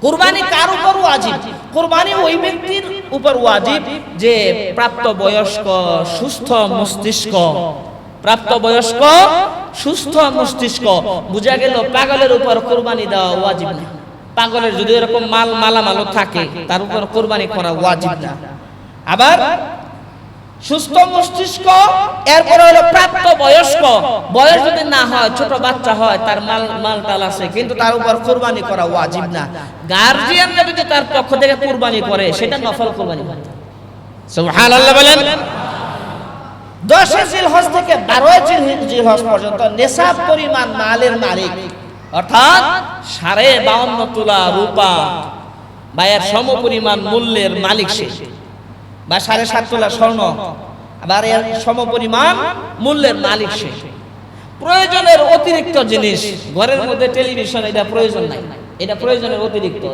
কুরবানি কার উপর ওয়াজিব? কুরবানি ওই ব্যক্তির উপর ওয়াজিব যে প্রাপ্ত বয়স্ক সুস্থ মস্তিষ্ক। প্রাপ্ত বয়স্ক সুস্থ মস্তিষ্ক। বুঝা গেল পাগলের উপর কোরবানি দেওয়া ওয়াজিব না। পাগলের যদি এরকম মাল, মালামালও থাকে, তার উপর কোরবানি করা ওয়াজিব না। আবার সুস্থ মস্তিষ্ক এরপরে হলো প্রাপ্ত বয়স্ক। বয়স যদি না হয় ছোট বাচ্চা হয় তার মাল মাল টাল আছে কিন্তু তার উপর কুরবানি করা ওয়াজিব না। গার্জিয়ানরা যদি তার পক্ষ থেকে কুরবানি করে সেটা নফল কুরবানি সুবহানাল্লাহ বলেন। দশে জিলহজ থেকে বারোই জিলহজ পর্যন্ত নেশাব পরিমাণ মালের মালিক। অর্থাৎ সাড়ে বাউন্ন তোলা রূপা। বা এর সম পরিমাণ মূল্যের মালিক সে। বা সাড়ে সাত তোলা স্বর্ণ, আবার এর সম পরিমাণ মূল্যের মালিক সে। প্রয়োজনের অতিরিক্ত জিনিস, ঘরের মধ্যে টেলিভিশন, এটা প্রয়োজন নাই। এটা প্রয়োজনের অতিরিক্ত।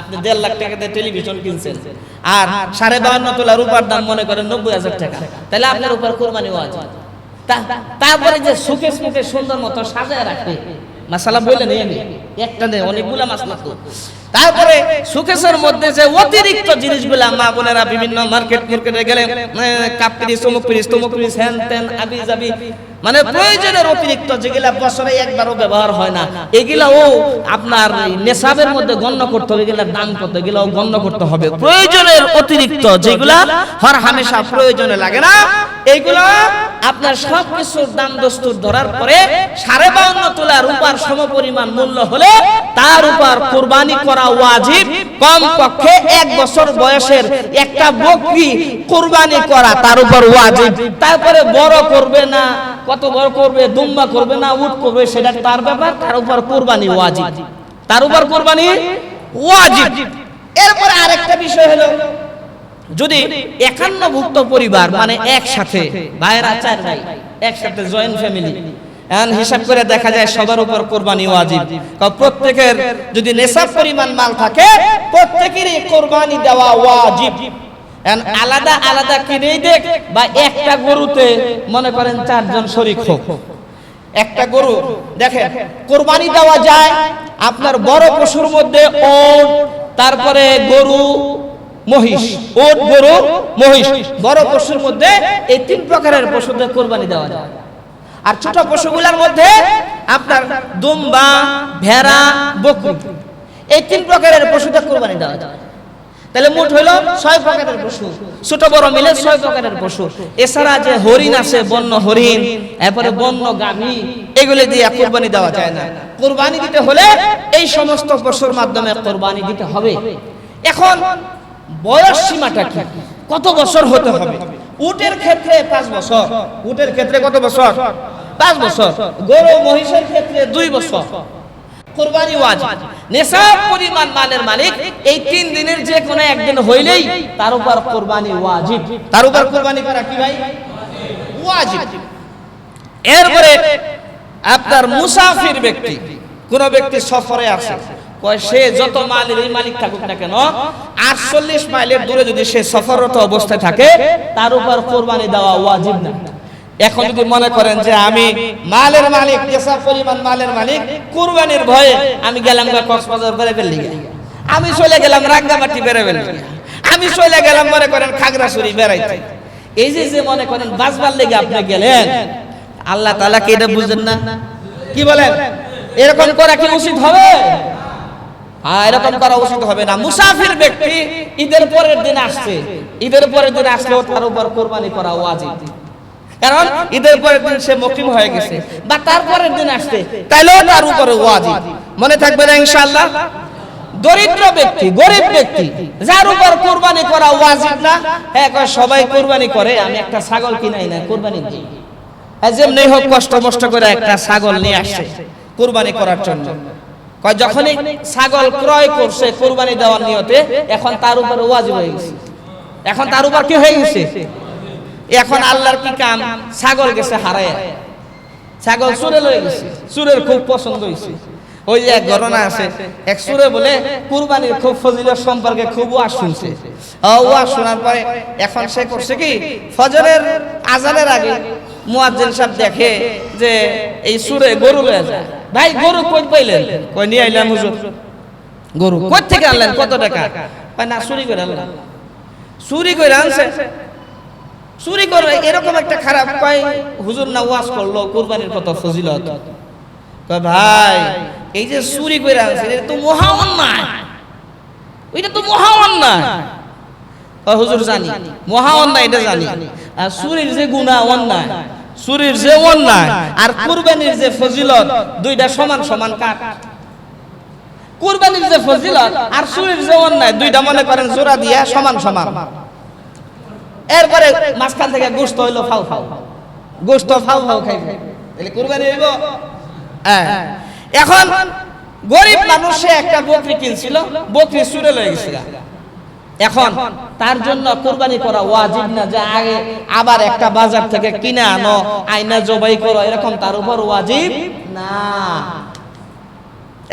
আপনি দেড় লাখ টাকা দিয়ে টেলিভিশন কিনছেন, আর সাড়ে বাহান্ন তোলা রূপার দাম মনে করেন নব্বই হাজার টাকা। তাহলে আপনার উপর কোরবানি আছে তারপরে যে সুখে সুখে সুন্দর মতো সাজায় রাখবে মাসালা বলে নেই একটা নেই, অনেকগুলা মাসালা তো তারপরে সুকেশের মধ্যে যে অতিরিক্ত জিনিসগুলা মা বোনেরা বিভিন্ন মার্কেট মার্কেটে গেলে কাপ পিরিস তমুক পিরিস তমুক পিরিস হ্যান ত্যান আবি যাবি মানে প্রয়োজনের অতিরিক্ত যেগুলা বছরে একবারও ব্যবহার হয় না এগুলাও আপনার নেশাবের মধ্যে গণ্য করতে হবে এগুলার দাম কত এগুলাও গণ্য করতে হবে। প্রয়োজনের অতিরিক্ত যেগুলা হর হামেশা প্রয়োজনে লাগে না এইগুলো আপনার সব কিছুর দাম দস্তুর ধরার পরে সাড়ে তোলা রূপার সমপরিমাণ মূল্য হলে তার উপর কোরবানি করা ওয়াজিব। কম পক্ষে এক বছর বয়সের একটা বকরি কোরবানি করা তার উপর ওয়াজিব। তারপরে বড় করবে না, কত বড় করবে, দুম্বা করবে না, উট করবে, সেটা তার ব্যাপার, তার উপর কোরবানি ওয়াজিব। তার উপর কোরবানি ওয়াজিব। এরপরে আরেকটা বিষয় হলো, যদি একান্ন ভুক্ত পরিবার মানে একসাথে ভাইরা চার ভাই, একসাথে জয়েন্ট ফ্যামিলি এখন হিসাব করে দেখা যায় সবার উপর কোরবানি ওয়াজিব। প্রত্যেকের যদি নেশাব পরিমাণ মাল থাকে, প্রত্যেকেরই কোরবানি দেওয়া ওয়াজিব। আলাদা আলাদা কিনেই দেখ বা একটা গরুতে মনে করেন চারজন শরিক হোক। একটা গরু, দেখেন, কোরবানি দেওয়া যায়, আপনার বড় পশুর মধ্যে ওট, তারপরে গরু, মহিষ, ওট, গরু, মহিষ। বড় পশুর মধ্যে এই তিন প্রকারের পশুদের কোরবানি দেওয়া যায়। আর ছোট পশুগুলোর মধ্যে আপনার দুম্বা ভেড়া বকরি। এই তিন প্রকারের পশুদের কোরবানি দেওয়া যায়। তাহলে মোট হইল ছয় প্রকারের পশু। ছোট বড় মিলে ছয় প্রকারের পশু। এছাড়া যে হরিণ আছে বন্য হরিণ এরপরে বন্য গাভী এগুলি দিয়ে কোরবানি দেওয়া যায় না। কোরবানি দিতে হলে এই সমস্ত পশুর মাধ্যমে কোরবানি দিতে হবে। এখন বয়স সীমাটা কি? কত বছর হতে হবে? উটের ক্ষেত্রে পাঁচ বছর। উটের ক্ষেত্রে কত বছর? পাঁচ বছর। গরু মহিষের ক্ষেত্রে দুই বছর। কোরবানি ওয়াজিব। নেশাব পরিমাণ মালের মালিক এই তিন দিনের যে কোনো একদিন হইলেই তার উপর কোরবানি ওয়াজিব। তার উপর কোরবানি করা কি ভাই? ওয়াজিব। এরপরে আপনার মুসাফির ব্যক্তি, কোন ব্যক্তি সফরে আছে? কয়, সে যত মালের এই মালিক থাকুক না কেন, আটচল্লিশ মাইলের দূরে যদি সে সফররত অবস্থায় থাকে, তার উপর কোরবানি দেওয়া ওয়াজিব না। এখন যদি মনে করেন যে আমি মালের মালিক যেসব পরিমাণ মালের মালিক, কুরবানির ভয়ে আমি গেলাম কক্সবাজার বেড়ে ফেললি আমি চলে গেলাম রাঙ্গামাটি বেড়ে ফেললি আমি চলে গেলাম, মনে করেন, খাগড়াছড়ি বেড়াইতে। এই যে যে মনে করেন, বাঁচবার লেগে আপনি গেলেন, আল্লাহ তালা কি এটা বুঝলেন না? কি বলেন? এরকম করা কি উচিত হবে? হ্যাঁ এরকম করা উচিত হবে না। মুসাফির ব্যক্তি ঈদের পরের দিন আসছে। ঈদের পরের দিন আসলেও তার উপর কোরবানি করা ওয়াজিব। কারণ ঈদের পরের দিন সে মকিম হয়ে গেছে বা তারপরের দিন আসছে তাইলেও তার উপরে ওয়াজিব। মনে থাকবে না ইনশাআল্লাহ? দরিদ্র ব্যক্তি গরিব ব্যক্তি যার উপর কোরবানি করা ওয়াজিব না হ্যাঁ সবাই কোরবানি করে আমি একটা ছাগল কিনাই না কোরবানি দিই। হ্যাঁ যেমনি হোক কষ্ট মষ্ট করে একটা ছাগল নিয়ে আসছে কোরবানি করার জন্য। যখনই ছাগল ক্রয় করছে কোরবানি দেওয়ার নিয়তে, এখন তার উপরে ওয়াজিব হয়ে গেছে। এখন তার উপর কি হয়ে গেছে? এখন আল্লাহর কি কাম? ছাগল গেছে হারায়। ছাগল সুরে লয়ে গেছে। সুরের খুব পছন্দ হয়েছে। ওই এক ঘটনা আছে, এক সুরে বলে, কুরবানির খুব ফজিলত সম্পর্কে খুব ওয়াজ শুনছে। ওয়াজ শোনার পরে এখন সে করছে কি? ফজরের আজানের আগে মুয়াজ্জিন সাহেব দেখে যে এই সুরে গরু লয়ে যায়। ভাই, গরু কই পাইলেন? কই নিয়ে আইলাম হুজুর? গরু কোথা থেকে আনলেন? কত টাকা? কয়, না, চুরি করে আনলাম। চুরি করে আনছে। চুরি করে এরকম একটা খারাপ কয় হুজুর না ওয়াজ করল, কুরবানির কত ফজিলত। কয়, ভাই, এই যে চুরি করে আনছে, এটা তো মহা অন্যায়। ওইটা তো মহা অন্যায়। হুজুর জানি। মহা অন্যায়, এটা জানি। আর যে গুনাহ অন্যায় চুরির যে অন্যায় আর কুরবানির যে ফজিলত দুইটা সমান সমান কাট কুরবানির যে ফজিলত আর চুরির যে অন্যায় দুইটা মনে করেন জোড়া দিয়া সমান সমান। এরপরে মাঝখান থেকে গোস্ত হইল ফাউ ফাউ। গোস্ত ফাউ ফাউ খাইবে। তাহলে কুরবানি হইব? হ্যাঁ। এখন গরিব মানুষে একটা বকরি কিনছিল বকরি চুরে লয়ে গেছিল। এখন তার জন্য কোরবানি করা ওয়াজিব না যে আগে আবার একটা বাজার থেকে কিনে আনো আইনা জবাই করো এরকম তার উপর ওয়াজিব না।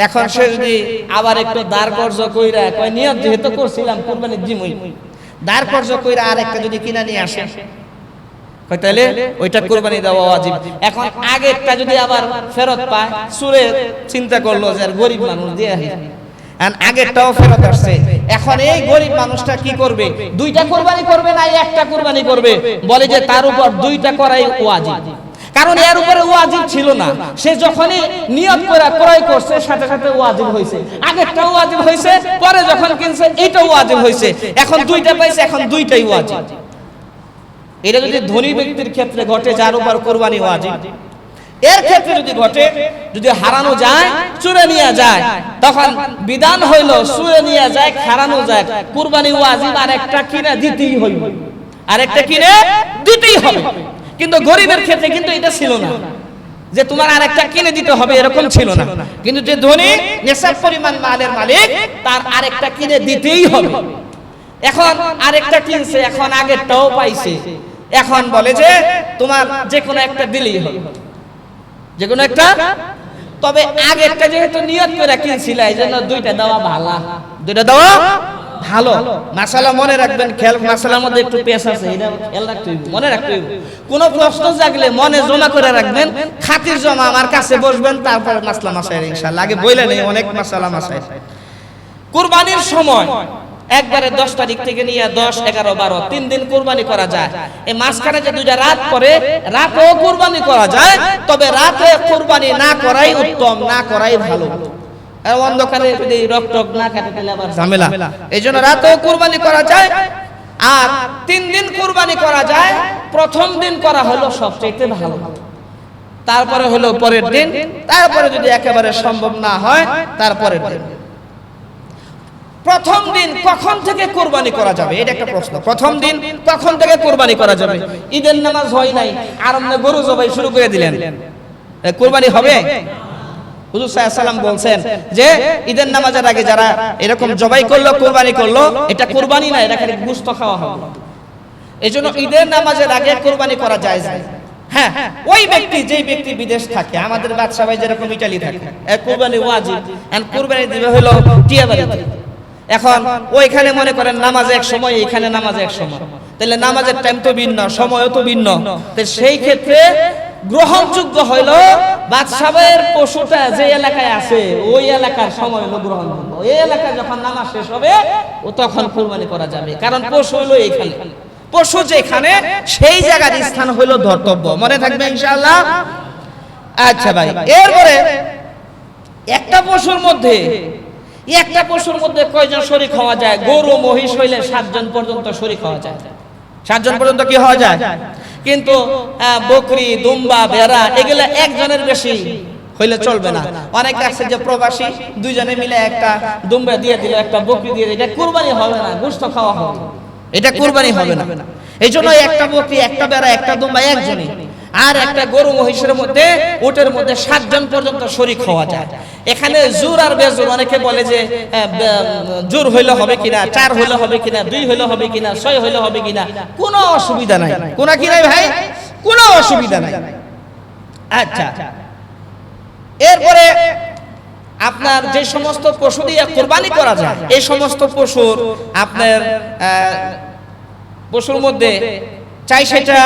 এখন সে যদি আবার একটু দাঁড় কর্য কইরা কয় নিয়ত যেহেতু করছিলাম কোরবানির জিমই দাঁড় কর্য কইরা আর একটা যদি কিনা নিয়ে আসে। কয় তাহলে ওইটা কোরবানি দেওয়া ওয়াজিব। এখন আগেরটা যদি আবার ফেরত পায় সুরে চিন্তা করল যে আর গরিব মানুষ দিয়ে আগেরটাও ফেরত আসছে। এখন এই গরিব মানুষটা কি করবে? দুইটা কোরবানি করবে না একটা কোরবানি করবে। বলে যে তার উপর দুইটা করাই ওয়াজিব। কারণ এর উপরে ওয়াজিব ছিল না। সে যখনই নিয়ত করে ক্রয় করছে সাথে সাথে ওয়াজিব হয়েছে আগেরটাও ওয়াজিব হয়েছে পরে যখন কিনছে এটাও ওয়াজিব হয়েছে এখন দুইটা পাইছে এখন দুইটাই ওয়াজিব। এটা যদি ধনী ব্যক্তির ক্ষেত্রে ঘটে যার উপর কোরবানি ওয়াজিব। এর ক্ষেত্রে যদি ঘটে, যদি হারানো যায়, চুরে নিয়ে যায়, তখন বিধান হইল চুরে নিয়ে যায় হারানো যায়। কুরবানি ওয়াজিব আর একটা কিনে দিতেই হইব আর একটা কিনে দিতেই হবে। কিন্তু গরিবের ক্ষেত্রে কিন্তু এটা ছিল না। যে তোমার আর একটা কিনে দিতে হবে এরকম ছিল না। কিন্তু যে ধনী নেশার পরিমাণ মালের মালিক, তার আর একটা কিনে দিতেই হবে। এখন আরেকটা কিনছে, এখন আগেরটাও পাইছে। এখন বলে যে, তোমার যে কোনো একটা দিলেই হবে। যে কোনো একটা? তবে আগেরটা যেহেতু নিয়ত করে কিনছিল এই জন্য দুইটা দেওয়া ভালো। দুইটা দেওয়া ভালো। মাসালা মনে রাখবেন, খেল মাসালার মধ্যে একটু পেশ আছে, এটা খেয়াল রাখতে হইব, মনে রাখতে হইব। কোন প্রশ্ন জাগলে মনে জমা করে রাখবেন, খাতির জমা আমার কাছে বসবেন, তারপর মাসলা মাসায় ইনশাআল্লাহ। আগে নেই, অনেক মাসালা মাসায় কুরবানির সময় একবারে দশ তারিখ থেকে নিয়ে দশ এগারো বারো তিন দিন কুরবানি করা যায়। এই মাঝখানে যে দুইটা রাত পরে রাতেও কোরবানি করা যায় তবে রাতে কোরবানি না করাই উত্তম না করাই ভালো। অন্ধকারে যদি রক টক না কাটে তাহলে আবার ঝামেলা। এই জন্য রাতেও কুরবানি করা যায় আর তিন দিন কুরবানি করা যায় প্রথম দিন করা হলো সবচেয়ে ভালো। তারপরে হলো পরের দিন তারপরে যদি একেবারে সম্ভব না হয় তারপরের দিন। প্রথম দিন কখন থেকে কোরবানি করা যাবে? এটা একটা প্রশ্ন। প্রথম দিন কখন থেকে কোরবানি করা যাবে? ঈদের নামাজ হয় নাই আর আপনি গরু জবাই শুরু করে দিলেন। কোরবানি হবে? হুজুর সাল্লাম বলছেন যে, ঈদের নামাজের আগে যারা এরকম জবাই করল, কোরবানি করল, এটা কোরবানি না, এটা খালি গুস্ত খাওয়া হবে। এই জন্য ঈদের নামাজের আগে কোরবানি করা যায় হ্যাঁ ওই ব্যক্তি, যেই ব্যক্তি বিদেশ থাকে, আমাদের বাদশা ভাই যেরকম ইটালি থাকে কোরবানি ওয়াজিব। কোরবানি দিবে হলো এখন ওইখানে মনে করেন নামাজ এক সময় এখানে নামাজ এক সময়। তাহলে নামাজের টাইম তো ভিন্ন, সময়ও তো ভিন্ন। তো সেই ক্ষেত্রে গ্রহণযোগ্য হইল বাদশাহের পশুটা যে এলাকায় আছে, ওই এলাকার সময় হলো গ্রহণযোগ্য। ওই এলাকায় যখন নামাজ শেষ হবে, ও তখন কুরবানি করা যাবে। কারণ পশু হইল এইখানে। পশু যেখানে, সেই জায়গার স্থান হইল ধর্তব্য। মনে থাকবে ইনশাআল্লাহ? আচ্ছা ভাই, এরপরে একটা পশুর মধ্যে একটা পশুর মধ্যে কয়জন শরীক হওয়া যায়? গরু, মহিষ হইলে সাতজন পর্যন্ত শরীক হওয়া যায়। সাতজন পর্যন্ত কি হওয়া যায়? কিন্তু বকরি, দুম্বা, ভেড়া, এগুলা একজনের বেশি হইলে চলবে না। অনেক আছে যে প্রবাসী, দুইজনে মিলে একটা দুম্বা দিয়ে দিল, একটা বকরি দিয়ে দিল। এটা কুরবানি হবে না গোস্ত খাওয়া হবে। এটা কুরবানি হবে না। এই জন্য একটা বকরি, একটা বেড়া একটা দুম্বা একজনই। আর একটা গরু মহিষের মধ্যে, উটের মধ্যে সাতজন পর্যন্ত শরিক হওয়া যায়। এখানে জোর আর বেজোর, অনেকে বলে যে জোর হইলে হবে কিনা, চার হইলে হবে কিনা, দুই হইলে হবে কিনা, ছয় হইলে হবে কিনা, কোনো অসুবিধা নাই। কোন কি নাই ভাই? কোনো অসুবিধা নাই। আচ্ছা। এরপরে আপনার যে সমস্ত পশু দিয়ে কোরবানি করা যায়, এই সমস্ত পশুর আপনার পশুর মধ্যে চাই সেটা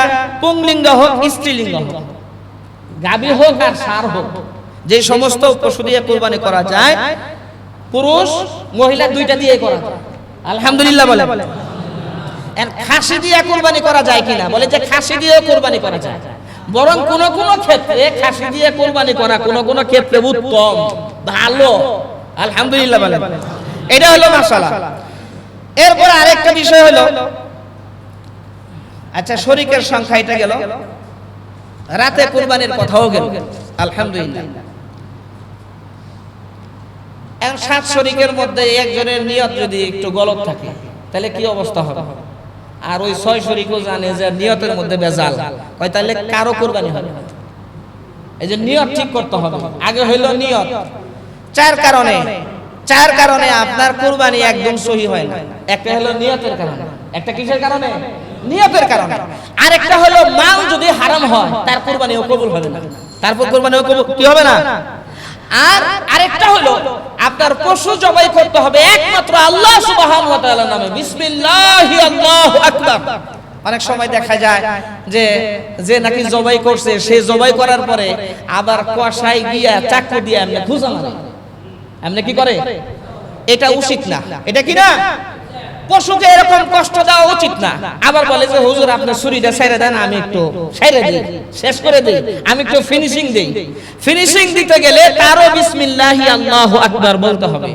পুংলিঙ্গ হোক, স্ত্রীলিঙ্গ হোক। গাবি হোক আর সার হোক। যে সমস্ত পশু দিয়ে কোরবানি করা যায়, পুরুষ, মহিলা দুইটা দিয়ে করা। আলহামদুলিল্লাহ বলে খাসি দিয়ে কোরবানি করা যায় কিনা? বলে যে খাসি দিয়ে কোরবানি করা যায়। বরং কোন কোন ক্ষেত্রে খাসি দিয়ে কোরবানি করা কোন কোন ক্ষেত্রে উত্তম, ভালো। আলহামদুলিল্লাহ বলে এটা হলো মাসালা এরপর আরেকটা বিষয় হলো আচ্ছা শরিকের সংখ্যা এটা গেল? রাতে কোরবানির কথাও গেল। আলহামদুলিল্লাহ। এখন সাত শরিকের মধ্যে একজনের নিয়ত যদি একটু গলত থাকে তাহলে কি অবস্থা হবে? আর ওই ছয় শরিকও জানে যে নিয়তের মধ্যে বেজাল। কয় তাহলে কারও কোরবানি হবে? এই যে নিয়ত ঠিক করতে হবে। আগে হইল নিয়ত। চার কারণে। চার কারণে আপনার কোরবানি একদম সহি হয় না। একটা হলো নিয়তের কারণে। একটা কিসের কারণে? নিয়তের কারণে। আরেকটা হলো মাল যদি হারাম হয়, তার কোরবানিও কবুল হবে না। তারপর কোরবানিও কবুল কি হবে না? আর আরেকটা হলো, আপনার পশু জবাই করতে হবে একমাত্র আল্লাহ সুবহানাহু ওয়া তাআলার নামে। বিসমিল্লাহি আল্লাহু আকবার। অনেক সময় দেখা যায় যে যে নাকি জবাই করছে, সে জবাই করার পরে আবার কষাই গিয়া চাকু দিয়ে এমনি খুঁজা মারে এমনি কি করে? এটা উচিত না। এটা কি না? পশুকে এরকম কষ্ট দেওয়া উচিত না। আবার বলে যে, হুজুর আপনি ছুরিটা ছেড়ে দেন, আমি একটু ছেড়ে দিই, শেষ করে দিই, আমি একটু ফিনিশিং দিই। ফিনিশিং দিতে গেলে তারও বিসমিল্লাহি আল্লাহু আকবার বলতে হবে।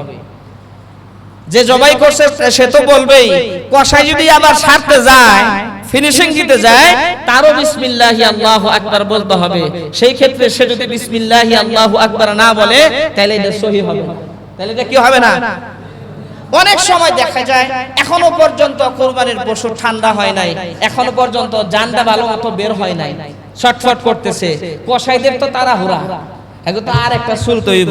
যে জবাই করছে, সে তো বলবেই কষাই যদি আবার সারতে যায় ফিনিশিং দিতে যায়, তারও বিসমিল্লাহি আল্লাহু আকবার বলতে হবে। সেই ক্ষেত্রে সে যদি বিসমিল্লাহি আল্লাহু আকবার না বলে, তাহলে এটা সহি হবে। তাহলে এটা কি হবে না? অনেক সময় দেখা যায়, এখনও পর্যন্ত কোরবানির পশু ঠান্ডা হয় নাই, এখনও পর্যন্ত জানটা ভালো মতো বের হয় নাই, ছটফট করতেছে, কসাইদের তো তারা হুরা এখন তো আর একটা শুরু তৈব।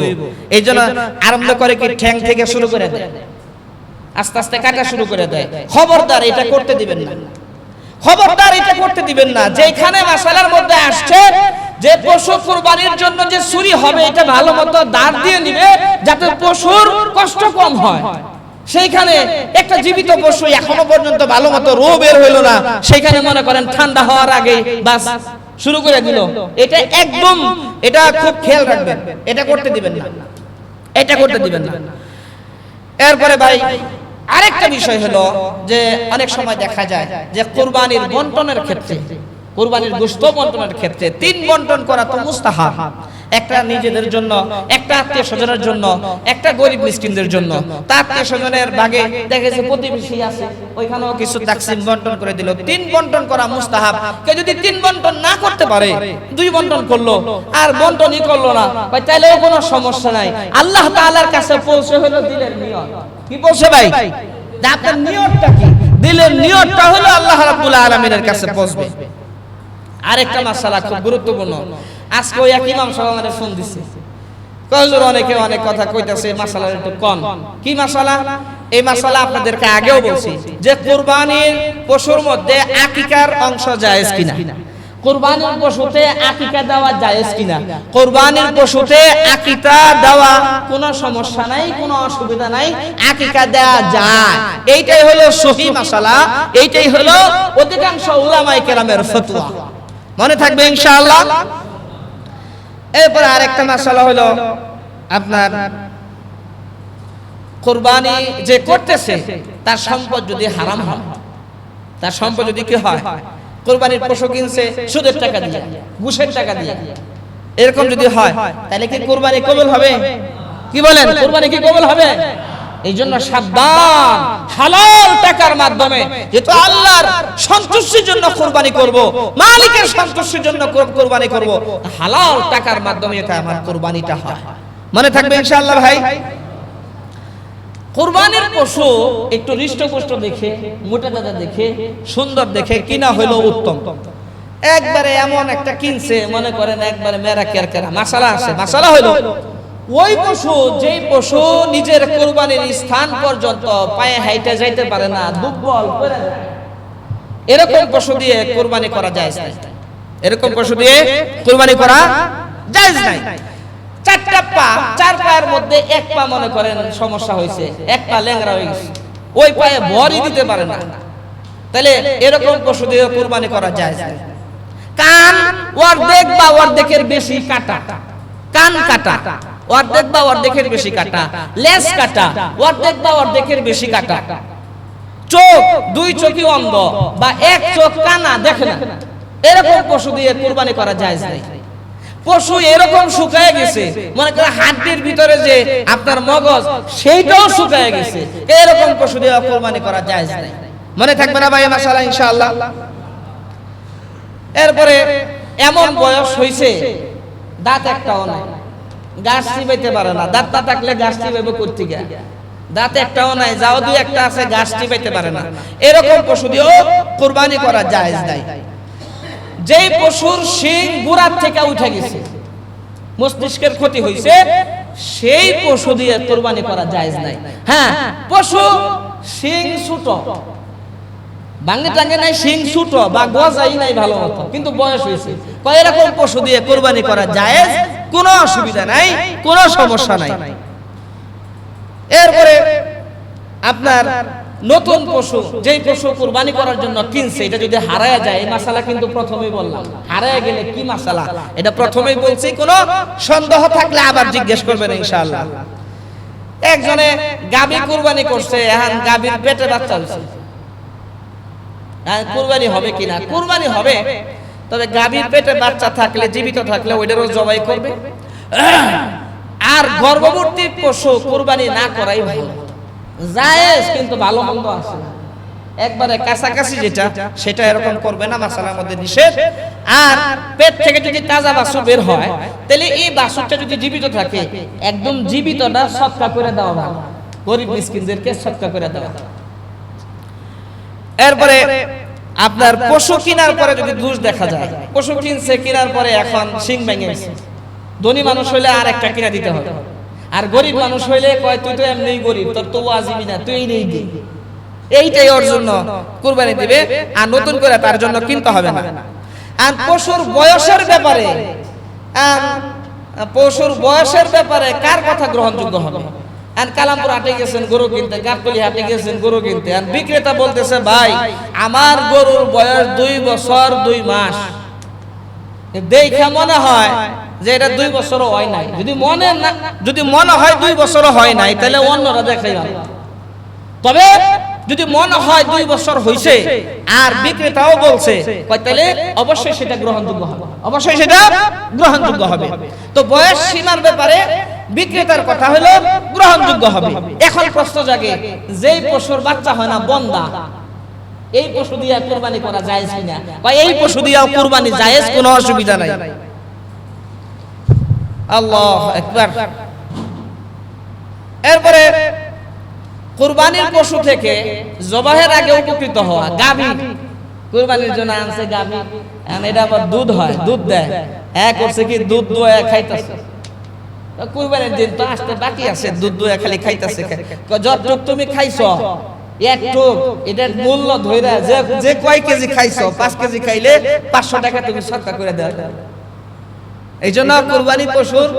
এই জন্য আরম্ভ করে কি ঠ্যাং থেকে শুরু করে দেয়? আস্তে আস্তে কাটা শুরু করে দেয়। খবরদার এটা করতে দিবেন না। খবরদার এটা করতে দিবেন না। যেখানে মাসালার মধ্যে আসছে যে পশু কুরবানির জন্য যে চুরি হবে, এটা ভালো মতো দাঁড় দিয়ে নিবে, যাতে পশুর কষ্ট কম হয়। সেইখানে একটা জীবিত পশু এখনও পর্যন্ত ভালো মতো রো বের হইল না। সেখানে মনে করেন ঠান্ডা হওয়ার আগে বাস শুরু করে দিল। এটা একদম এটা খুব খেয়াল রাখবেন। এটা করতে দিবেন না। এটা করতে দিবেন না। এরপরে ভাই আরেকটা বিষয় হলো যে অনেক সময় দেখা যায় যে কোরবানির বন্টনের ক্ষেত্রে কোরবানির গোশত বন্টনের ক্ষেত্রে তিন বন্টন করা তো মুস্তাহাব। একটা নিজেদের জন্য, একটা আত্মীয় স্বজনের জন্য, একটা গরিব মিসকিনদের জন্য। তার আত্মীয় স্বজনের ভাগে দেখেছে প্রতিবেশী আছে, ওইখানেও কিছু তাকসিম বন্টন করে দিল। তিন বন্টন করা মুস্তাহাব। কেউ যদি তিন বন্টন না করতে পারে, দুই বন্টন করল, আর বন্টনই করল না। ভাই, তাইলেও কোনো সমস্যা নাই। আল্লাহ তাআলার কাছে পৌঁছে হলো দিলের নিয়ত। কি পৌঁছে ভাই? আপনার নিয়তটা কি? দিলের নিয়তটা হলো আল্লাহ রাব্বুল আলামিনের কাছে পৌঁছবে। আরেকটা মাসালা খুব গুরুত্বপূর্ণ। আজকে ওই এক ইমাম আমাদের ফোন দিছে। অনেকে অনেক কথা কইতাছে একটু কি মাসালা? এই মাসালা আপনাদেরকে আগেও বলছি যে কুরবানির পশুর মধ্যে আকিকার অংশ জায়েজ কিনা। পশুতে আকিকা দেওয়া জায়েজ কিনা? পশুতে আকিকা দেওয়া কোনো সমস্যা নাই, কোনো অসুবিধা নাই, আকিকা দেওয়া যায়। এইটাই হলো সহি মাসালা, এইটাই হলো অধিকাংশ উলামায়ে কেরামের ফতোয়া। মনে থাকবে ইনশাআল্লাহ? এরপর আরেকটা মাসালা হলো আপনার কোরবানি যে করতেছে, তার সম্পদ যদি হারাম হয়, তার সম্পদ যদি কি হয়, কোরবানির পশু কিনছে, সুদের টাকা দিয়ে, ঘুষের টাকা দিয়ে, এরকম যদি হয়, তাহলে কি কোরবানি কবুল হবে? কি বলেন? কোরবানি কি কবুল হবে? এই জন্য সাবধান হালাল টাকার মাধ্যমে যেহেতু আল্লাহর সন্তুষ্টির জন্য কোরবানি করব মালিকের সন্তুষ্টির জন্য কোরবানি করব হালাল টাকার মাধ্যমে এটা আমার কোরবানিটা হয়। মনে থাকবে ইনশাআল্লাহ ভাই? কোরবানির পশু একটু হৃষ্টপুষ্ট দেখে মোটা দাদা দেখে সুন্দর দেখে কিনা হইল উত্তম। একবারে এমন একটা কিনছে মনে করেন একবারে মেরা কের কেরা মাসালা আছে মাসালা হইল ওই পশু, যেই পশু নিজের কোরবানির স্থান পর্যন্ত পায়ে হাইটে যাইতে পারে না দুর্বল এরকম পশু দিয়ে কোরবানি করা যায় না এরকম পশু দিয়ে কোরবানি করা যায় নাই। চারটা পা, চার পায়ের মধ্যে এক পা মনে করেন সমস্যা হয়েছে, এক পা ল্যাংরা হয়ে গেছে। ওই পায়ে ভরই দিতে পারে না। তাহলে এরকম পশু দিয়ে কোরবানি করা যায়। কান অর্ধেক বা অর্ধেকের বেশি কাটা। কান কাটা। অর্ধেক বা অর্ধেকের বেশি কাটা লেস কাটা অর্ধেক বা অর্ধেকের বেশি কাটা। চোখ দুই চোখই অন্ধ বা এক চোখ কানা দেখে না। এরকম পশু দিয়ে কুরবানি করা যায় নাই। পশু এরকম শুকায় গেছে। মনে করে হাড্ডির ভিতরে যে আপনার মগজ সেইটাও শুকায় গেছে। এরকম পশু দিয়ে কুরবানি করা যায় নাই। মনে থাকবে না ভাই মাসালা ইনশাআল্লাহ? এরপরে এমন বয়স হইছে দাঁত একটাও নাই। গাছ চিবাইতে পারে না। দাঁত না থাকলে গাছ চিবাইবে করতে গিয়া দাঁত একটাও নাই, যাও দুই একটা আছে, গাছ চিবাইতে পারে না। এরকম পশু দিয়েও কুরবানি করা যায় নাই। যেই পশুর শিং গুড়ার থেকে উঠে গেছে, মস্তিষ্কের ক্ষতি হয়েছে সেই পশু দিয়ে কোরবানি করা যায় নাই। হ্যাঁ পশু শিং ছোট বাঙ্গি টাঙ্গে নাই শিং ছোট বা গজাই নাই ভালো মতো কিন্তু বয়স হয়েছে। কয় এরকম পশু দিয়ে কোরবানি করা যায় কোনো অসুবিধা নাই কোনো সমস্যা নাই। এরপরে আপনার নতুন পশু যেই পশু কুরবানি করার জন্য কিনছে এটা যদি হারায় যায় এই মাসালা কিন্তু প্রথমেই বললাম। হারায় গেলে কি মাসালা এটা প্রথমেই বলছি কোনো সন্দেহ থাকলে আবার জিজ্ঞেস করবেন ইনশাআল্লাহ। একজনে গাবি কুরবানি করছে এখন গাবির পেটে বাচ্চা হয়েছে। হ্যাঁ, কুরবানি হবে কিনা? কুরবানি হবে, তবে গাভীর পেটে বাচ্চা থাকলে, জীবিত থাকলে ওইটারও জবাই করবে। আর গর্ভবতী পশু কুরবানি না করাই ভালো। জায়েজ, কিন্তু ভালো মন্দ আছে একবারে কাছাকাছি যেটা, সেটা এরকম করবে না, মাসালার মধ্যে নিষেধ। আর পেট থেকে যদি তাজা বাছুর বের হয়, তাহলে এই বাছুরটা যদি জীবিত থাকে, একদম জীবিতটা সৎকা করে দেওয়া ভালো। গরিব মিসকিনদেরকে সৎকা করে দেওয়া এরপরে আপনার পশু কিনার পরে যদি দোষ দেখা যায় পশু কিনছে কিনার পরে এখন সিং ভেঙে গেছে ধনী মানুষ হইলে আর একটা কিনা দিতে হবে। আর গরিব মানুষ হইলে কয় তুই তো এমনি গরিব তোর তো আজিবি না তুই নেই দি এইটাই ওর জন্য কুরবানি দিবে আর নতুন করে তার জন্য কিনতে হবে না। আর পশুর বয়সের ব্যাপারে আর পশুর বয়সের ব্যাপারে কার কথা গ্রহণযোগ্য হবে? আর কালামপুর হাটে গেছেন, গরু কিনতে, গাবতলি হাটে গেছেন, গরু কিনতে। আর বিক্রেতা বলতেছে, ভাই, আমার গরুর বয়স দুই বছর দুই মাস। দেখে মনে হয় যে এটা দুই বছরও হয় নাই। যদি মনে না যদি মনে হয় দুই বছরও হয় নাই, তাহলে অন্যরা দেখাই তবে যদি মনে হয় দুই বছর হইছে, আর বিক্রেতাও বলছে তাহলে অবশ্যই সেটা গ্রহণযোগ্য হবে। অবশ্যই সেটা গ্রহণযোগ্য হবে। তো বয়স সীমার ব্যাপারে বিক্রেতার কথা হলো গ্রহণযোগ্য হবে। এখন প্রশ্ন জাগে, যেই পশুর বাচ্চা হয় না বন্দা, এই পশু দিয়ে কুরবানি করা যায় কিনা? বা এই পশু দিয়ে কুরবানি জায়েজ কোনো অসুবিধা নাই। আল্লাহ একবার এরপরে কুরবানির পশু থেকে জবাহের আগে উপকৃত হওয়া গাভী। কুরবানির জন্য আনছে গাভী। এটা আবার দুধ হয় দুধ দেয়। এক করছে কি দুধ দোয়া খাইতেছে। কুরবানির দিন তো আসতে বাকি আছে দুধ দোয়া খালি খাইতেছে। যতটুক তুমি খাইছো একটু এটার মূল্য ধইরা যে যে কয় কেজি খাইছো পাঁচ কেজি খাইলে পাঁচশো টাকা তুমি সরকার করে দেওয়া এই জন্য কুরবানি পশুর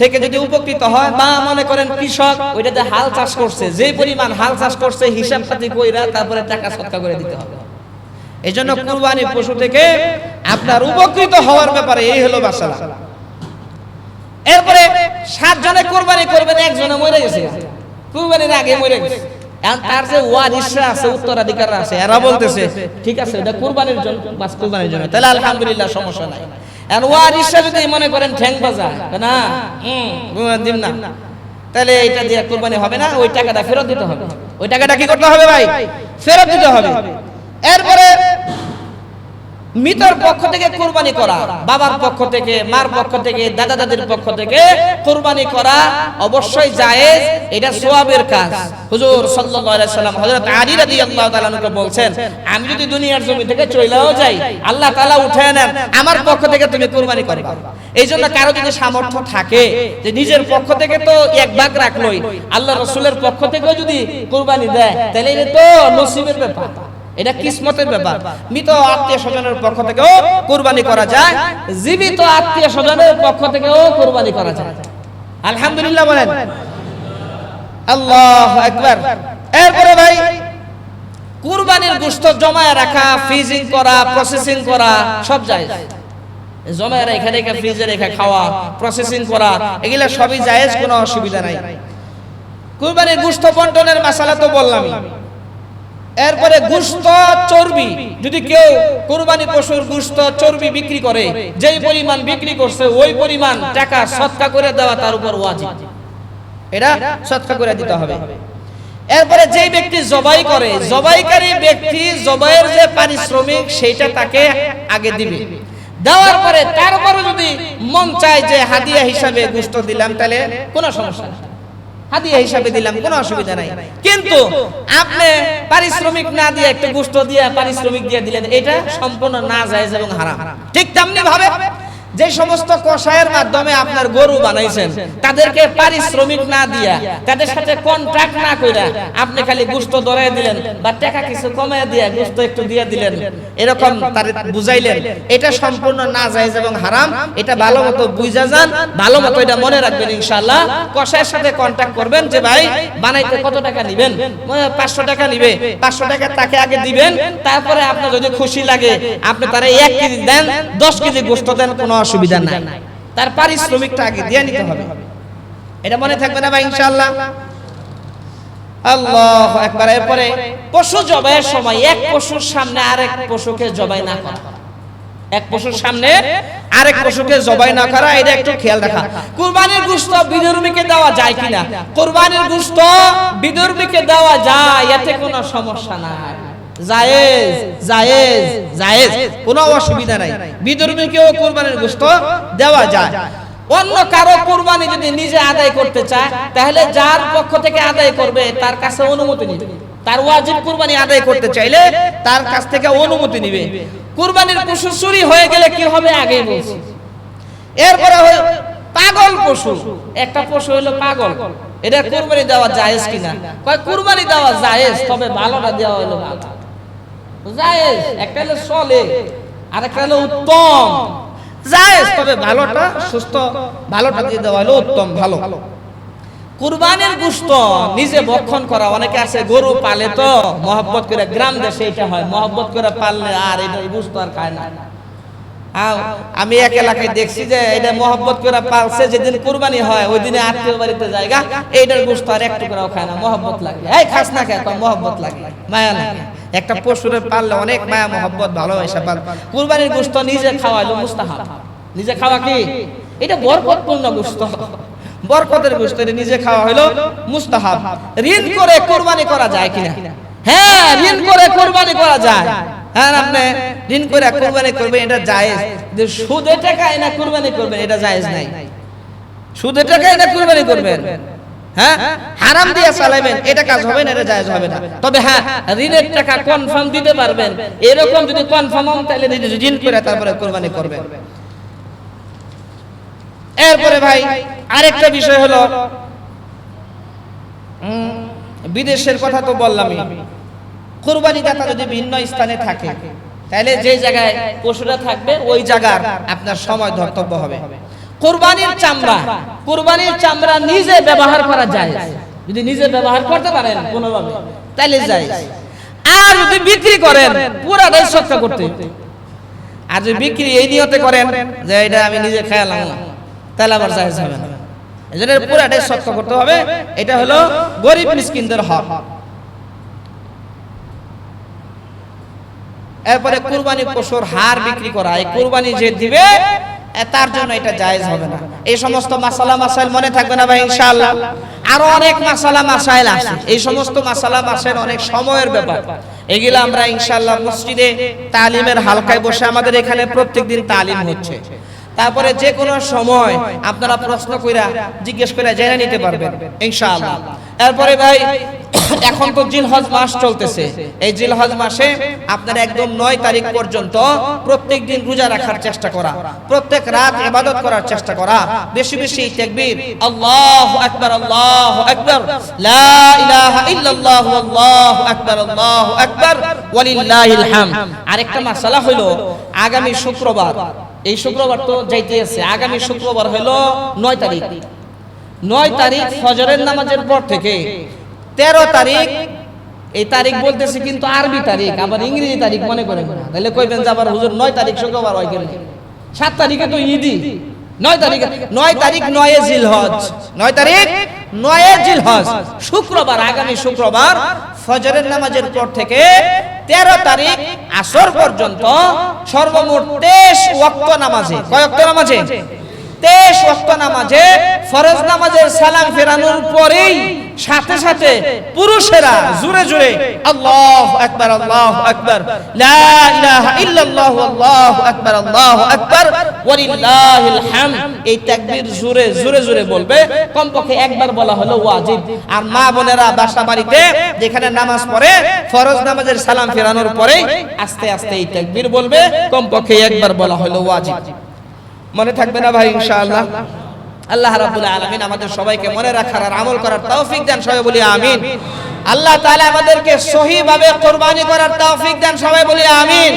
থেকে যদি উপকৃত হয় বা মনে করেন কৃষক, ওইটাতে হাল চাষ করছে। যে পরিমাণ হাল চাষ করছে হিসাব পাতি কইরা তারপরে টাকা সৎকা করে দিতে হবে। এই জন্য কুরবানি পশু থেকে আপনার উপকৃত হওয়ার ব্যাপারে এই হলো বাসালা। এরপরে সাতজনে কোরবানি করবেন, একজনে মরে গেছে। কুরবানির আগে মরে গেছে। এখন তার যে ওয়ারিসরা আছে উত্তরাধিকার আছে, এরা বলতেছে, ঠিক আছে, এটা কুরবানির জন্য, বাস কুরবানির জন্য। তাহলে আলহামদুলিল্লাহ সমস্যা নাই। আর ওয়ারিসরা যদি মনে করেন ঠ্যাং বাজা না? হুম দিন না। তাহলে এটা দিয়ে কুরবানি হবে না ওই টাকাটা ফেরত দিতে হবে। ওই টাকাটা কি করতে হবে ভাই? ফেরত দিতে হবে। এরপরে মৃতর পক্ষ থেকে কোরবানি করা, বাবার পক্ষ থেকে, মার পক্ষ থেকে, দাদা দাদির পক্ষ থেকে কোরবানি করা অবশ্যই জায়েজ, এটা সোয়াবের কাজ। হুজুর সাল্লাল্লাহু আলাইহি সাল্লাম হযরত আলী রাদিয়াল্লাহু তাআলা নুকে বলছেন, আমি যদি দুনিয়ার জমি থেকে চলেও যাই, আল্লাহ তাআলা উঠায় নেন, আমার পক্ষ থেকে তুমি কোরবানি করবা। এই জন্য কারও যদি সামর্থ্য থাকে যে নিজের পক্ষ থেকে তো এক ভাগ রাখলোই, আল্লাহ রসুলের পক্ষ থেকেও যদি কোরবানি দেয়, তাহলে এটা তো নসিবের ব্যাপার। এটা কিসমতের ব্যাপার। মৃত আত্মীয় স্বজনের পক্ষ থেকেও কোরবানি করা যায়। জীবিত আত্মীয় স্বজনের পক্ষ থেকেও কোরবানি করা যায়। আলহামদুলিল্লাহ বলেন। আল্লাহ একবার এরপরে ভাই কুরবানির গোশত জমায় রাখা ফ্রিজিং করা প্রসেসিং করা সব যায় জমায় রেখে রেখে ফ্রিজে রেখে খাওয়া প্রসেসিং করা এগুলা সবই জায়েজ কোনো অসুবিধা নাই। কুরবানির গুস্ত বন্টনের মশালা তো বললামই। এরপরে গুস্ত চর্বি। যদি কেউ কুরবানি পশুর গুস্ত চর্বি বিক্রি করে যেই পরিমাণ বিক্রি করছে ওই পরিমাণ টাকা সৎকা করে দেওয়া তার উপর ওয়াজিব। এটা সৎকা করে দিতে হবে। এরপরে যেই ব্যক্তি জবাই করে জবাইকারী ব্যক্তি জবাইয়ের যে পারিশ্রমিক সেইটা তাকে আগে দিবে। দেওয়ার পরে তারপরে যদি মন চায় যে হাদিয়া হিসাবে গুস্ত দিলাম তাহলে কোনো সমস্যা নেই। হাদিয়া হিসাবে দিলাম, কোনো অসুবিধা নাই। কিন্তু আপনি পারিশ্রমিক না দিয়ে একটা গোষ্ঠ দিয়ে পারিশ্রমিক দিয়ে দিলেন, এটা সম্পূর্ণ না যায় এবং হারাম। ঠিক তেমনি ভাবে যে সমস্ত কষায়ের মাধ্যমে আপনার গরু বানাইছেন, তাদেরকে পারিশ্রমিক না দিয়া, তাদের সাথে কন্ট্রাক্ট না কইরা আপনি খালি গুস্ত ধরাই দিলেন বা টাকা কিছু কমায় দিয়া গুস্ত একটু দিয়ে দিলেন। এরকম তার বুঝাইলেন, এটা সম্পূর্ণ না জায়েজ এবং হারাম, এটা ভালো মতো বুঝা যান, ভালো মতো এটা মনে রাখবেন ইনশাআল্লাহ। কষায়ের সাথে কন্ট্যাক্ট করবেন যে, ভাই, বানাইতে কত টাকা নিবেন? পাঁচশো টাকা নিবে, পাঁচশো টাকা তাকে আগে দিবেন, তারপরে আপনার যদি খুশি লাগে, আপনি তারা এক কেজি দেন, দশ কেজি গোস্ত দেন, কোনো অসুবিধা নাই। তার পারিশ্রমিকটা আগে দিয়ে নিতে হবে। এটা মনে থাকবে না ভাই ইনশাআল্লাহ? আল্লাহ একবার এরপরে পশু জবাইয়ের সময় এক পশুর সামনে আরেক পশুকে জবাই না করা। এক পশুর সামনে আরেক পশুকে জবাই না করা এটা একটু খেয়াল রাখা। কুরবানির গোশত বিধর্মীকে দেওয়া যায় কিনা? কুরবানির গোশত বিধর্মীকে দেওয়া যায় এতে কোনো সমস্যা নাই। জায়েজ জায়েজ জায়েজ। কোনো অসুবিধা নাই। বিধর্মীকেও কুরবানির গোশত দেওয়া যায়। অন্য কারও কুরবানি যদি নিজে আদায় করতে চায় তাহলে যার পক্ষ থেকে আদায় করবে তার কাছে অনুমতি নিবে। তার ওয়াজিব কুরবানি আদায় করতে চাইলে তার কাছ থেকে অনুমতি নিবে। কুরবানির পশু চুরি হয়ে গেলে কি হবে আগে বলছি। এরপরে পাগল পশু। একটা পশু হলো পাগল। এটা কুরবানি দেওয়া জায়েজ কিনা? কয় কুরবানি দেওয়া জায়েজ তবে ভালোটা দেওয়া হলো ভালো। জায়েজ একটা হলো চলে আর একটা হলো উত্তম। জায়েজ তবে ভালোটা সুস্থ ভালোটা দিয়ে দেওয়া হলো উত্তম ভালো। কুরবানির গুস্ত নিজে ভক্ষণ করা অনেকে আছে গরু পালে তো মহব্বত করে গ্রাম দেশে এটা হয় মহব্বত করে পাললে আর এটা গুস্ত আর খায় না। আমি এক এলাকায় দেখছি যে এটা মহব্বত করে পালছে যেদিন কুরবানি হয় ওই দিনে আত্মীয় বাড়িতে জায়গা এইটার গোস্ত আর একটু করেও খায় না মহব্বত লাগে। এই খাস না খায় মহব্বত লাগে মায়া লাগে। একটা পশুরে পাললে অনেক মায়া মহব্বত ভালোবাসা পাল। কুরবানির গোস্ত নিজে খাওয়াইলো মুস্তাহাব। নিজে খাওয়া কি? এটা বরকতপূর্ণ গোস্ত বরকতের গোস্ত নিজে খাওয়া হলো মুস্তাহাব। ঋণ করে কুরবানি করা যায় কিনা? হ্যাঁ ঋণ করে কুরবানি করা যায়। হ্যাঁ আপনি ঋণ করে কুরবানি করবেন এটা জায়েজ। যে সুদে টাকা এনে কুরবানি করবেন এটা জায়েজ নাই। সুদে টাকা এনে কুরবানি। করবেন। হ্যাঁ? হারাম দিয়ে চালাবেন এটা কাজ হবে না এটা জায়েজ হবে না। তবে হ্যাঁ ঋণের টাকা কনফার্ম দিতে পারবেন। এরকম যদি কনফার্ম হন তাহলে ঋণ করে তারপরে কুরবানি করবেন এরপরে ভাই আরেকটা বিষয় হলো বিদেশের কথা তো বললামই। কুরবানি দাতা যদি ভিন্ন স্থানে থাকে তাহলে যে জায়গায় পশুরা থাকবে ওই জায়গার আপনার সময় ধর্তব্য হবে। কুরবানির চামড়া। কুরবানির চামড়া নিজে ব্যবহার করা যায়। যদি নিজে ব্যবহার করতে পারেন, কোনোভাবে তাহলে যায়। আর যদি বিক্রি করেন পুরাটাই সৎকা করতে। আর যদি বিক্রি এই নিয়তে করেন যে এটা আমি নিজে খেয়ালাম না তাহলে আবার জায়েজ হবে না। এই জন্য পুরাটাই সত্য করতে হবে। এটা হলো গরিব মিসকিনদের হক। এরপরে কুরবানি পশুর হার বিক্রি করা, এই কুরবানি যে দিবে তার জন্য এটা জায়েজ হবে না। এই সমস্ত মাসালা মাসাইল মনে থাকবে না ভাই, ইনশাআল্লাহ। আরও অনেক মাসালা মাসাইল আছে। এই সমস্ত মাসালা মাসাইল অনেক সময়ের ব্যাপার। এগুলো আমরা ইনশাআল্লাহ মসজিদে তালিমের হালকায় বসে আমাদের এখানে প্রত্যেকদিন তালিম হচ্ছে। তারপরে যে কোনো সময় আপনারা প্রশ্ন কইরা জিজ্ঞেস করে জেনে নিতে পারবেন, ইনশাআল্লাহ। এরপরে ভাই এখন তো জিলহজ মাস চলতেছে। এই জিলহজ মাসে আপনার একদম নয় তারিখ পর্যন্ত প্রত্যেক দিন রোজা রাখার চেষ্টা করা, প্রত্যেক রাত ইবাদত করার চেষ্টা করা, বেশি বেশি তাকবীর। আল্লাহু আকবার আল্লাহু আকবার। লা ইলাহা ইল্লাল্লাহু, আল্লাহু আকবার আল্লাহু আকবার। ওয়ালিল্লাহিল হামদ। আরেকটা মাসালা হলো আগামী শুক্রবার। এই শুক্রবার তো যাইতে আছে। আগামী শুক্রবার হলো নয় তারিখ। নয় তারিখ ফজরের নামাজের পর থেকে তেরো তারিখ, এই তারিখ বলতেছে কিন্তু আরবি তারিখ, আবার ইংরেজি তারিখ মনে করে তাহলে কইবেন যে আবার হুজুর নয় তারিখ শুক্রবার হয় কেন সাত তারিখে তো ঈদই। নয় তারিখে নয় তারিখ নয় জিলহজ। নয় তারিখ নয় জিলহজ। শুক্রবার, আগামী শুক্রবার ফজরের নামাজের পর থেকে তেরো তারিখ আসর পর্যন্ত সর্বমোট তেইশ ওয়াক্ত নামাজে। কয় ওয়াক্ত নামাজে? তেইশ ওয়াক্ত নামাজে ফরজ নামাজের সালাম ফেরানোর পরেই সাথে সাথে পুরুষেরা জুড়ে জুড়ে আল্লাহ আল্লাহ আল্লাহু ওয়ালিল্লাহিল হামদ। এই তাকবীর জুড়ে জুড়ে জুড়ে বলবে, কমপক্ষে একবার বলা হলো ওয়াজিব। আর মা বোনেরা বাসা বাড়িতে যেখানে নামাজ পড়ে, ফরজ নামাজের সালাম ফেরানোর পরে আস্তে আস্তে এই তাকবীর বলবে, কমপক্ষে একবার বলা হলো ওয়াজিব। মনে থাকবে না ভাই ইনশাআল্লাহ। আল্লাহ রাব্বুল আলামিন আমাদের সবাইকে মনে রাখার আর আমল করার তৌফিক দেন সবাই বলি আমিন। আল্লাহ তাআলা আমাদেরকে সহিভাবে কুরবানি করার তৌফিক দেন সবাই বলি আমিন।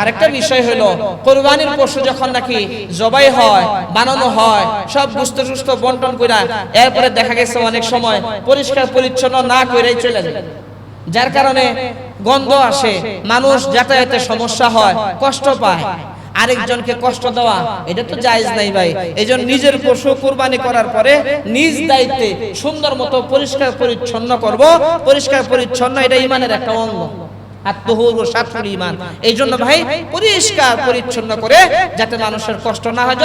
আরেকটা বিষয় হলো কোরবানির পশু যখন নাকি জবাই হয় বানানো হয় সব গুস্ত সুস্থ বন্টন কইরা এরপরে দেখা গেছে অনেক সময় পরিষ্কার পরিচ্ছন্ন না কইরাই চলে যায়। যার কারণে গন্ধ আসে মানুষ যাতায়াতে সমস্যা হয় কষ্ট পায়। আরেকজনকে কষ্ট দেওয়া এটা তো জায়েজ নাই ভাই। এইজন্য নিজের পশু কুরবানি করার পরে নিজ দায়িত্বে সুন্দর মতো পরিষ্কার পরিচ্ছন্ন করব। পরিষ্কার পরিচ্ছন্ন এটা ইমানের একটা অঙ্গ। এই জন্য ভাই পরিষ্কার পরিচ্ছন্ন করে যাতে মানুষের কষ্ট না হয়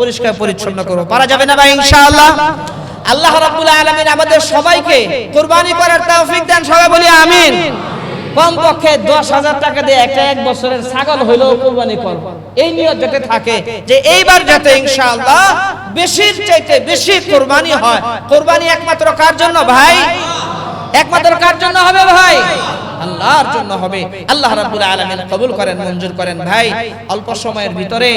পরিষ্কার পরিচ্ছন্ন পারা যাবে না ভাই ইনশাআল্লাহ। আল্লাহ রাব্বুল আলামিন আমাদের সবাইকে কুরবানি করার তৌফিক দেন সবাই বলি আমিন। কমপক্ষে দশ হাজার টাকা দিয়ে একটা এক বছরের ছাগল কোরবানি করব এই নিয়ত যাতে থাকে যে এইবার যাতে ইনশাআল্লাহ বেশির চাইতে বেশি কোরবানি হয়। কোরবানি একমাত্র কার জন্য ভাই? একমাত্র কার জন্য হবে ভাই? আল্লাহর জন্য হবে। আল্লাহ রাব্বুল আলামিন কবুল করেন, মঞ্জুর করেন ভাই। অল্প সময়ের ভিতরে